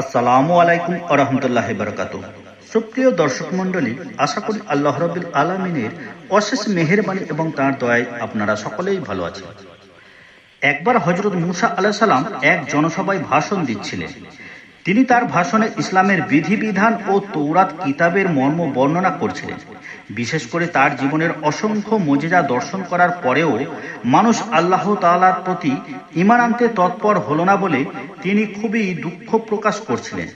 আসসালামু আলাইকুম আরহামতুল্লাহ বরকাত সুপ্রিয় দর্শক মন্ডলী আশা করি আল্লাহ রবিল আলমিনের অশেষ মেহেরবানি এবং তার দয়ায় আপনারা সকলেই ভালো আছেন। একবার হজরত মুসা আলাহ সালাম এক জনসভায় ভাষণ দিচ্ছিলেন। তিনি তার ভাষণে ইসলামের বিধিবিধান ও তৌরাত কিতাবের মর্ম বর্ণনা করছিলেন। বিশেষ করে তার জীবনের অসংখ্য মজেজা দর্শন করার পরেও মানুষ আল্লাহ তালার প্রতি ইমান আনতে তৎপর হল না বলে তিনি খুবই দুঃখ প্রকাশ করছিলেন।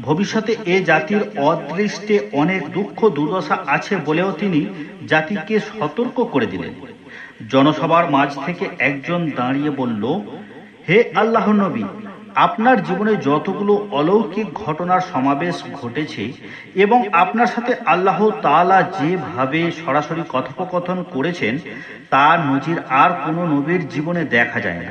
ভবিষ্যতে এ জাতির অদৃষ্টে অনেক দুঃখ দুর্দশা আছে বলেও তিনি জাতিকে সতর্ক করে দিলেন। জনসভার মাঝ থেকে একজন দাঁড়িয়ে বলল, হে আল্লাহ নবী আপনার জীবনে যতগুলো অলৌকিক ঘটনার সমাবেশ ঘটেছে এবং আপনার সাথে আল্লাহ তাআলা যেভাবে সরাসরি কথোপকথন করেছেন তার নজির আর কোনো নবীর জীবনে দেখা যায় না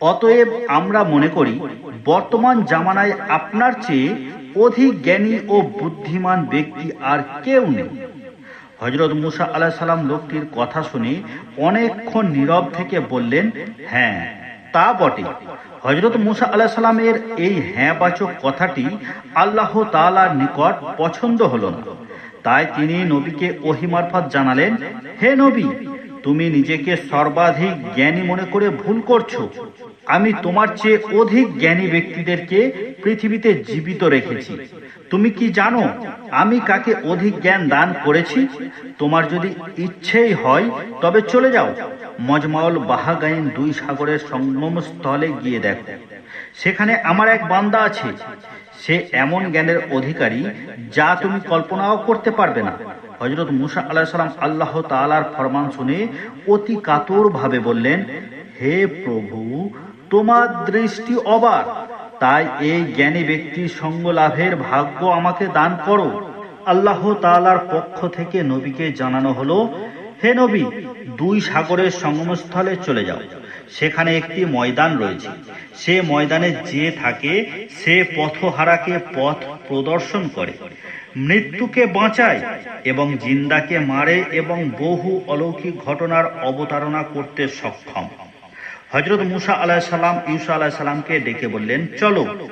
অতএব আমরা মনে করি, বর্তমান জামানায় আপনার চেয়ে অধিক জ্ঞানী ও বুদ্ধিমান ব্যক্তি আর কেউ নেই। হজরত মুসা আলাহ সালাম লোকটির কথা শুনে অনেকক্ষণ নীরব থেকে বললেন হ্যাঁ তা বটে। হজরত মুসা আল্লাহ সালামের এই হ্যাঁ বাচক কথাটি আল্লাহ তালার নিকট পছন্দ হল না। তাই তিনি নবীকে ওহিমারফাত জানালেন, হে নবী তুমি নিজেকে সর্বাধিক জ্ঞানী মনে করে ভুল করছ। আমি তোমার চেয়ে অধিক জ্ঞানী ব্যক্তিদেরকে পৃথিবীতে জীবিত রেখেছি। তুমি কি জানো, আমি কাকে অধিক জ্ঞান দান করেছি? তোমার যদি ইচ্ছেই হয়, তবে চলে যাও। মজমাউল বাহাগাইন দুই সাগরের সঙ্গম স্থলে গিয়ে দেখো। সেখানে আমার এক বান্দা আছে। সে এমন জ্ঞানের অধিকারী যা তুমি কল্পনাও করতে পারবে না। হজরত মুসা আল্লাহ সাল্লাম আল্লাহ তালার ফরমান শুনে অতি কাতর ভাবে বললেন, হে প্রভু, তোমার দৃষ্টি অবাক, তাই এই জ্ঞানী ব্যক্তির সঙ্গ লাভের ভাগ্য আমাকে দান করো। আল্লাহ তালার পক্ষ থেকে নবীকে জানানো হলো, হে নবী, দুই সাগরের সঙ্গমস্থলে চলে যাও। সেখানে একটি ময়দান রয়েছে। সে ময়দানে যে থাকে, সে পথহারাকে পথ প্রদর্শন করে। মৃত্যুকে বাঁচায় এবং জিন্দাকে মারে এবং বহু অলৌকিক ঘটনার অবতারণা করতে সক্ষম। হজরত মুসা আলাহ সাল্লাম ইউসা আলাহ সাল্লামকে ডেকে বললেন, চলো,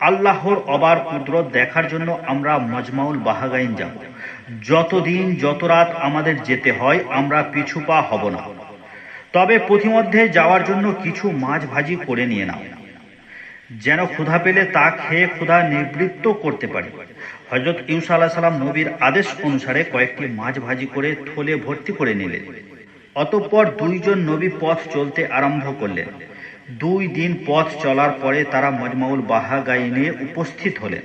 আল্লাহর অবার কুদরত দেখার জন্য আমরা মজমাউল বাহাগাইন যাব। যতদিন যত রাত আমাদের যেতে হয়, আমরা পিছু পা হব না। তবে প্রতিমধ্যে যাওয়ার জন্য কিছু মাছ ভাজি করে নিয়ে নাও। যেন ক্ষুধা পেলে তা খেয়ে ক্ষুধা নিবৃত্ত করতে পারি। হজরত ইউসা আল্লাহ সাল্লাম নবীর আদেশ অনুসারে কয়েকটি মাছ ভাজি করে থলে ভর্তি করে নিলেন। অতঃপর দুইজন নবী পথ চলতে আরম্ভ করলেন। দুই দিন পথ চলার পরে তারা মজমাউল বাহাগাইনে উপস্থিত হলেন।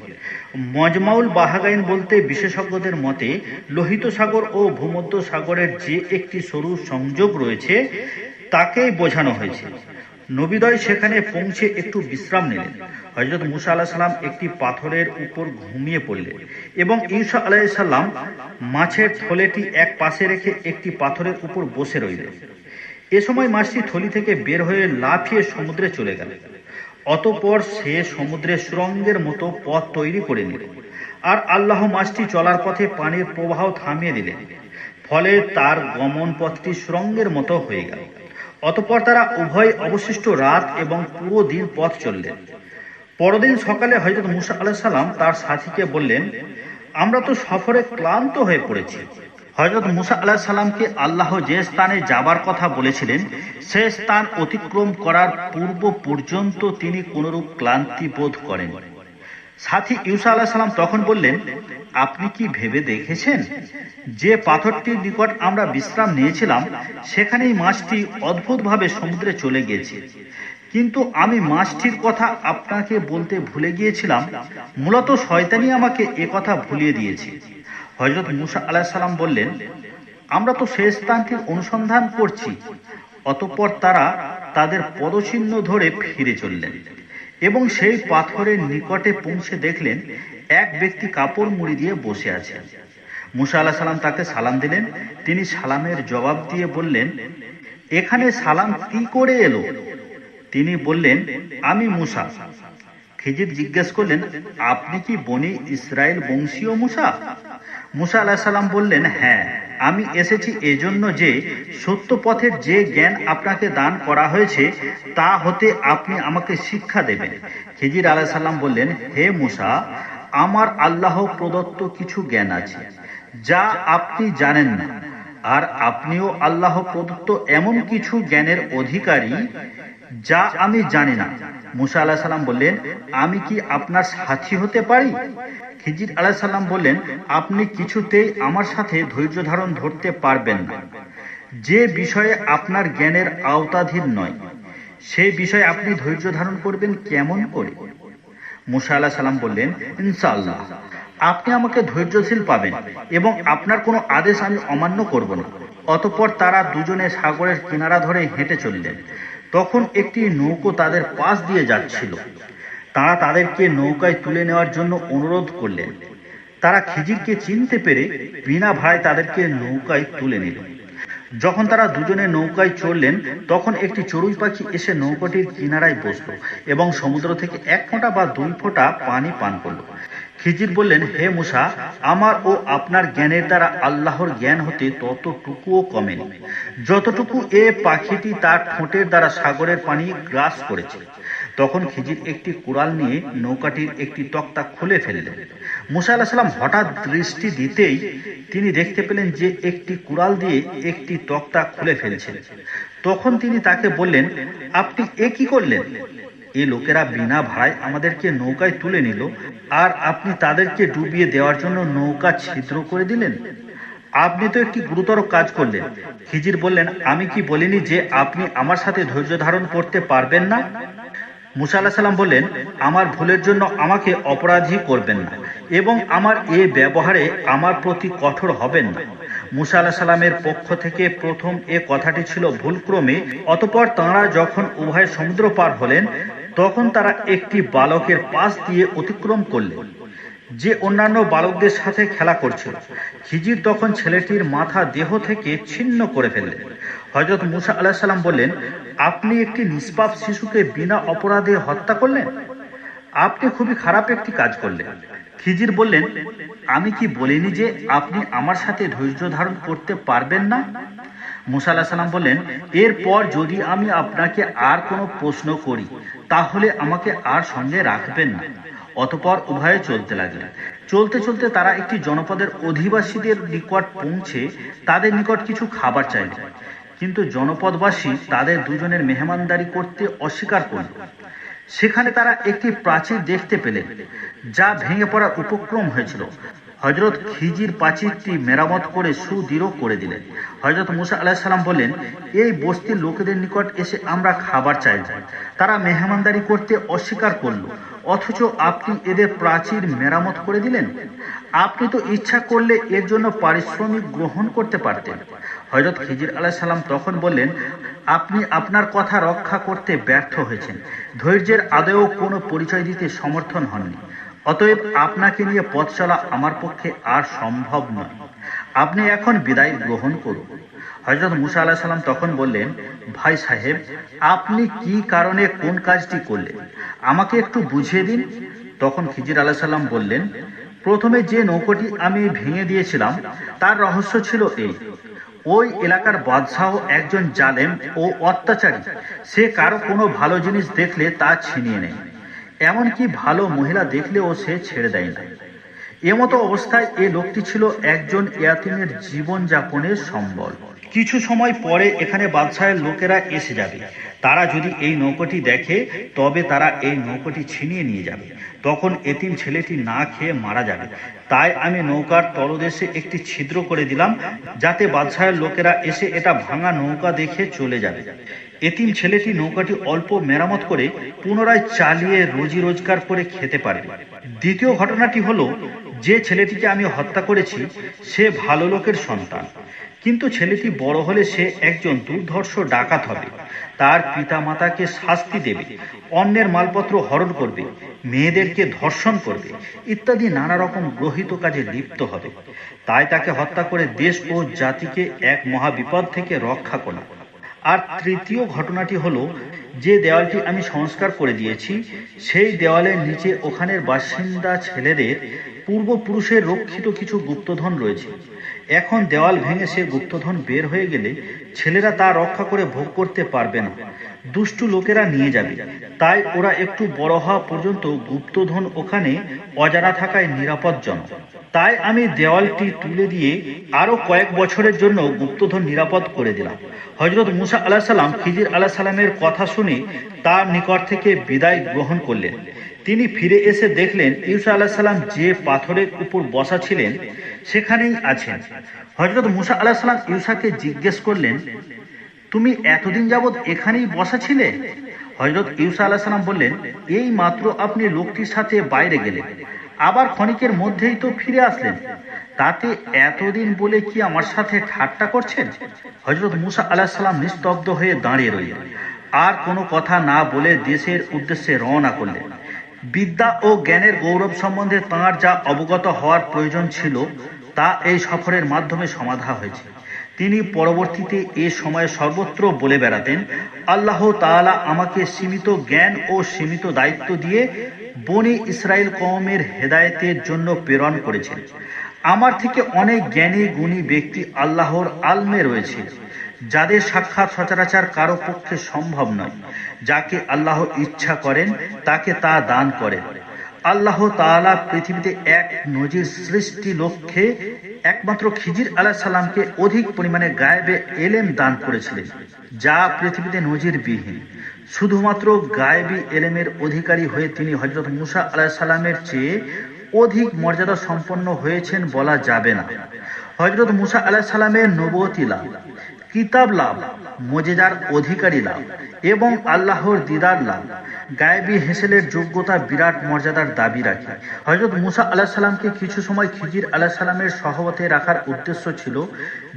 মজমাউল বাহাগাইন বলতে বিশেষজ্ঞদের মতে, লোহিত সাগর ও ভূমধ্য সাগরের যে একটি সরু সংযোগ রয়েছে, তাকেই বোঝানো হয়েছে। নবিদয় সেখানে পৌঁছে একটু বিশ্রাম নিলেন। হজরত মুসা আল্লাহ সাল্লাম একটি পাথরের উপর ঘুমিয়ে পড়লেন এবং ঈসা আলাহ সাল্লাম মাছের থলেটি এক পাশে রেখে একটি পাথরের উপর বসে রইলেন। এ সময় মাছটি থলি থেকে বের হয়ে লাফিয়ে সমুদ্রে চলে গেল। অতপর সে সমুদ্রে সুরঙ্গের মতো পথ তৈরি করে নিল আর আল্লাহ মাছটি চলার পথে পানির প্রবাহ থামিয়ে দিলেন। ফলে তার গমন পথটি সুরঙ্গের মতো হয়ে গেল। অতপর তারা উভয় অবশিষ্ট রাত এবং পুরো দিন পথ চললেন। পরদিন সকালে হজরত মুসা আলাহ সাল্লাম তার সাথীকে বললেন, আমরা তো সফরে ক্লান্ত হয়ে পড়েছি। হজরত মুসা আলাহ সাল্লামকে আল্লাহ যে স্থানে যাবার কথা বলেছিলেন, সে স্থান অতিক্রম করার পূর্ব পর্যন্ত তিনি কোনরূপ ক্লান্তি বোধ করেন। সাথী ইউসা আলাহ সাল্লাম তখন বললেন, আপনি কি ভেবে দেখেছেন যে পাথরটির নিকট আমরা বিশ্রাম নিয়েছিলাম, সেখানেই মাছটি অদ্ভুতভাবে সমুদ্রে চলে গিয়েছে? কিন্তু আমি মাছটির কথা আপনাকে বলতে ভুলে গিয়েছিলাম। মূলত শয়তানি আমাকে এ কথা ভুলিয়ে দিয়েছে। হজরত মুসা আলাহ সালাম বললেন, আমরা তো শেষ স্থানটির অনুসন্ধান করছি। অতঃপর তারা তাদের পদচিহ্ন ধরে ফিরে চললেন এবং সেই পাথরের নিকটে পৌঁছে দেখলেন এক ব্যক্তি কাপড় মুড়ি দিয়ে বসে আছে। মুসা আল্লাহ সাল্লাম তাকে সালাম দিলেন। তিনি সালামের জবাব দিয়ে বললেন, এখানে সালাম কি করে এলো? তিনি বললেন, আমি মুসা। খিজির জিজ্ঞেস করলেন, আপনি কি বনি ইসরায়েল বংশীয় মুসা? মুসা আল্লাহ সাল্লাম বললেন হ্যাঁ আমি এসেছি এজন্য যে সত্য পথের যে জ্ঞান আপনাকে দান করা হয়েছে, তা হতে আপনি আমাকে শিক্ষা দেবেন। খিজির আলাহ সাল্লাম বললেন, হে মুসা, আমার আল্লাহ প্রদত্ত কিছু জ্ঞান আছে, যা আপনি জানেন না, আর আপনিও আল্লাহ প্রদত্ত এমন কিছু জ্ঞানের অধিকারী যা আমি জানি না। মুসা আল্লাহ সাল্লাম বললেন, আমি কি আপনার সাথী হতে পারি? খিজির আলাহ সাল্লাম বললেন, আপনি কিছুতেই আমার সাথে ধৈর্য ধারণ ধরতে পারবেন না। যে বিষয়ে আপনার জ্ঞানের আওতাধীন নয় সেই বিষয়ে আপনি ধৈর্য ধারণ করবেন কেমন করে? মুসা আল্লাহ সাল্লাম বললেন, ইনশাআল্লাহ, আপনি আমাকে ধৈর্যশীল পাবেন এবং আপনার কোনো আদেশ আমি অমান্য করব না। অতঃপর তারা দুজনে সাগরের কিনারা ধরে হেঁটে চললেন। তখন একটি নৌকো তাদের পাশ দিয়ে যাচ্ছিল। তারা তাদেরকে নৌকায় তুলে নেওয়ার জন্য অনুরোধ করলেন। তারা খিজিরকে চিনতে পেরে বিনা ভাড়ায় তাদেরকে নৌকায় তুলে নিল। যখন তারা দুজনে নৌকায় চড়লেন, তখন একটি চড়ুই পাখি এসে নৌকাটির কিনারায় বসল এবং সমুদ্র থেকে এক ফোঁটা বা দুই ফোঁটা পানি পান করল। খিজির বললেন, হে মুসা, আমার ও আপনার জ্ঞানের দ্বারা আল্লাহর জ্ঞান হতে ততটুকুও কমেনি। যতটুকু এ পাখিটি তার ঠোঁটের দ্বারা সাগরের পানি গ্রাস করেছে। তখন খিজির একটি কুড়াল নিয়ে নৌকাটির একটি তক্তা খুলে ফেললেন। মুসা আল্লাহ সাল্লাম হঠাৎ দৃষ্টি দিতেই তিনি দেখতে পেলেন যে একটি কুড়াল দিয়ে একটি তক্তা খুলে ফেলছেন তখন তিনি তাকে বললেন, আপনি এ কি করলেন? এই লোকেরা বিনা ভাড়ায় আমাদেরকে নৌকায় তুলে নিল, আর আপনি তাদেরকে ডুবিয়ে দেওয়ার জন্য নৌকা ছিদ্র করে দিলেন? আপনি তো একটি গুরুতর কাজ করলেন। খিজির বললেন, আমি কি বলিনি যে আপনি আমার সাথে ধৈর্য ধারণ করতে পারবেন না? মুসা আল্লাহ সাল্লাম বললেন, আমার ভুলের জন্য আমাকে অপরাধী করবেন না, এবং আমার এ ব্যবহারে আমার প্রতি কঠোর হবেন না। মুসা আল্লাহ সাল্লামের পক্ষ থেকে প্রথম এ কথাটি ছিল ভুলক্রমে, অতপর তাঁরা যখন উভয় সমুদ্র পার হলেন তখন তারা একটি বালকের পাশ দিয়ে অতিক্রম করলেন যে অন্যান্য বালকদের সাথে খেলা করছিল খিজির তখন ছেলেটির মাথা দেহ থেকে ছিন্ন করে ফেললেন হজরত মুসা আল্লাহ সাল্লাম বললেন, আপনি একটি নিষ্পাপ শিশুকে বিনা অপরাধে হত্যা করলেন? আপনি খুবই খারাপ একটি কাজ করলেন। খিজির বললেন, আমি কি বলিনি যে আপনি আমার সাথে ধৈর্য ধারণ করতে পারবেন না? মুসা সাল্লাম বললেন, এরপর যদি আমি আপনাকে আর কোনো প্রশ্ন করি, তাহলে আমাকে আর সঙ্গে রাখবেন না। অতপর উভয়ে চলতে লাগলেন চলতে চলতে তারা একটি জনপদের অধিবাসীদের নিকট পৌঁছে তাদের নিকট কিছু খাবার চাইলেন কিন্তু জনপদবাসী তাদের দুজনের মেহমানদারি করতে অস্বীকার করল। সেখানে তারা একটি প্রাচীর দেখতে পেলেন, যা ভেঙে পড়ার উপক্রম হয়েছিল। হজরত খিজির প্রাচীরটি মেরামত করে সুদৃঢ় করে দিলেন। হজরত মুসা আলাহ সাল্লাম বললেন, এই বস্তির লোকেদের নিকট এসে আমরা খাবার চাইব তারা মেহমানদারি করতে অস্বীকার করল। অথচ আপনি এদের প্রাচীর মেরামত করে দিলেন? আপনি তো ইচ্ছা করলে এর জন্য পারিশ্রমিক গ্রহণ করতে পারতেন। হজরত খিজির আলাহ সাল্লাম তখন বললেন, আপনি আপনার কথা রক্ষা করতে ব্যর্থ হয়েছেন। ধৈর্যের আদৌ কোনো পরিচয় দিতে সমর্থন হননি। অতএব আপনাকে নিয়ে পথ চলা আমার পক্ষে আর সম্ভব নয়। আপনি এখন বিদায় গ্রহণ করুন। হজরত মুসা আল্লাহ সাল্লাম তখন বললেন, ভাই সাহেব, আপনি কি কারণে কোন কাজটি করলেন? আমাকে একটু বুঝিয়ে দিন। তখন খিজির আল্লাহ সাল্লাম বললেন, প্রথমে যে নৌকোটি আমি ভেঙে দিয়েছিলাম, তার রহস্য ছিল এই। ওই এলাকার বাদশাহ একজন জালেম ও অত্যাচারী। সে কারও কোনো ভালো জিনিস দেখলে তা ছিনিয়ে নেয়। এমনকি ভালো মহিলা দেখলেও সে ছেড়ে দেয় না এমতো অবস্থায় এ লোকটি ছিল একজন ইয়াতিমের জীবন যাপনের সম্বল। কিছু সময় পরে এখানে বাদশাহের লোকেরা এসে যাবে। তারা যদি এই নৌকোটি দেখে, তবে তারা এই নৌকোটি ছিনিয়ে নিয়ে যাবে। তখন এতিম ছেলেটি না খেয়ে মারা যাবে। তাই আমি নৌকার তলদেশে একটি ছিদ্র করে দিলাম, যাতে বাদশাহের লোকেরা এসে এটা ভাঙা নৌকা দেখে চলে যাবে। এতিম ছেলেটি নৌকাটি অল্প মেরামত করে পুনরায় চালিয়ে রোজি রোজগার করে খেতে পারে। দ্বিতীয় ঘটনাটি হলো, যে ছেলেটিকে আমি হত্যা করেছি, সে ভালো লোকের সন্তান। কিন্তু ছেলেটি বড় হলে সে একজন দুর্ধর্ষ ডাকাত হবে। তার পিতা মাতাকে শাস্তি দেবে, অন্যের মালপত্র হরণ করবে, মেয়েদেরকে ধর্ষণ করবে, ইত্যাদি নানা রকম গ্রহিত কাজে লিপ্ত হবে। তাই তাকে হত্যা করে দেশ ও জাতিকে এক মহাবিপদ থেকে রক্ষা করা। আর তৃতীয় ঘটনাটি হলো, যে দেওয়ালটি আমি সংস্কার করে দিয়েছি, সেই দেওয়ালের নিচে ওখানের বাসিন্দা ছেলেদের পূর্বপুরুষের রক্ষিত কিছু গুপ্তধন রয়েছে। এখন দেওয়াল ভেঙে সে গুপ্তধন বের হয়ে গেলে ছেলেরা তা রক্ষা করে ভোগ করতে পারবে না। দুষ্টু লোকেরা নিয়ে যাবে। তাই ওরা একটু বড় হওয়া পর্যন্ত গুপ্তধন ওখানে অজানা থাকায় নিরাপদজনক তাই আমি দেওয়ালটি তুলে দিয়ে আরও কয়েক বছরের জন্য গুপ্তধন নিরাপদ করে দিলাম। হজরত মুসা আলাহ সাল্লাম খিজির আলাহ সাল্লামের কথা শুনে তার নিকট থেকে বিদায় গ্রহণ করলেন। তিনি ফিরে এসে দেখলেন ইউসা আলাহ সাল্লাম যে পাথরের উপর বসা ছিলেন, সেখানেই আছেন। হজরত মুসা আলাহ সাল্লাম ইউসাকে জিজ্ঞেস করলেন, তুমি এতদিন যাবৎ এখানেই বসা ছিলে? হজরত ইউসা আলাহ সাল্লাম বললেন, এই মাত্র আপনি লোকটির সাথে বাইরে গেলেন, আবার ক্ষণিকের মধ্যেই তো ফিরে আসলেন। তাতে এতদিন বলে কি আমার সাথে ঠাট্টা করছেন? হজরত মুসা আলাহ সাল্লাম নিস্তব্ধ হয়ে দাঁড়িয়ে রইলেন। আর কোনো কথা না বলে দেশের উদ্দেশ্যে রওনা করলেন। বিদ্যা ও জ্ঞানের গৌরব সম্বন্ধে তাঁর যা অবগত হওয়ার প্রয়োজন ছিল, তা এই সফরের মাধ্যমে সমাধা হয়েছে। তিনি পরবর্তীতে এ সময়ে সর্বত্র বলে বেড়াতেন, আল্লাহ তাআলা আমাকে সীমিত জ্ঞান ও সীমিত দায়িত্ব দিয়ে বনি ইসরায়েল কওমের হেদায়েতের জন্য প্রেরণ করেছেন। আমার থেকে অনেক জ্ঞানী, গুণী ব্যক্তি আল্লাহর আলমে রয়েছে, যাদের সাক্ষাৎ সচরাচর কারও পক্ষে সম্ভব নয়। যাকে আল্লাহ ইচ্ছা করেন, তাকে তা দান করেন। আল্লাহ তাআলা পৃথিবীতে এক নজির সৃষ্টি লক্ষ্যে একমাত্র খিজির আলাহ সাল্লামকে অধিক পরিমাণে গায়েবে এলেম দান করেছিলেন, যা পৃথিবীতে নজিরবিহীন। শুধুমাত্র গায়েবী এলেমের অধিকারী হয়ে তিনি হজরত মুসা আলাহ সাল্লামের চেয়ে অধিক মর্যাদা সম্পন্ন হয়েছেন বলা যাবে না। হজরত মুসা আলাহ সাল্লামের নবতী লাভ কিতাব লাভ, মজেদার অধিকারী লাভ এবং আল্লাহর দিদার লাভ। গায়েবী হেসেলের যোগ্যতা বিরাট মর্যাদার দাবি রাখে। হজরত মুসা আলাহ সাল্লামকে কিছু সময় খিজির আলাহ সাল্লামের সহবতে রাখার উদ্দেশ্য ছিল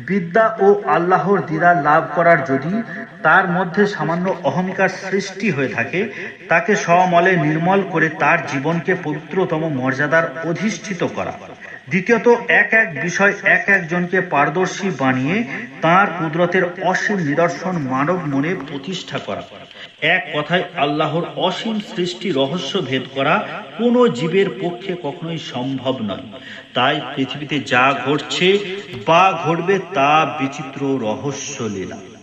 বিদ্যা ও আল্লাহর দিদার লাভ করার যদি তার মধ্যে সামান্য অহংকার সৃষ্টি হয়ে থাকে, তাকে সমলে নির্মল করে তার জীবনকে পবিত্রতম মর্যাদার অধিষ্ঠিত করা। দ্বিতীয়ত, এক এক বিষয় এক একজনকে পারদর্শী বানিয়ে তার কুদরতের অসীম নিদর্শন মানব মনে প্রতিষ্ঠা করা। এক কথায়, আল্লাহর অসীম সৃষ্টি রহস্য ভেদ করা কোনো জীবের পক্ষে কখনোই সম্ভব নয়। তাই পৃথিবীতে যা ঘটছে, বা ঘটবে তা বিচিত্র রহস্য লীলা।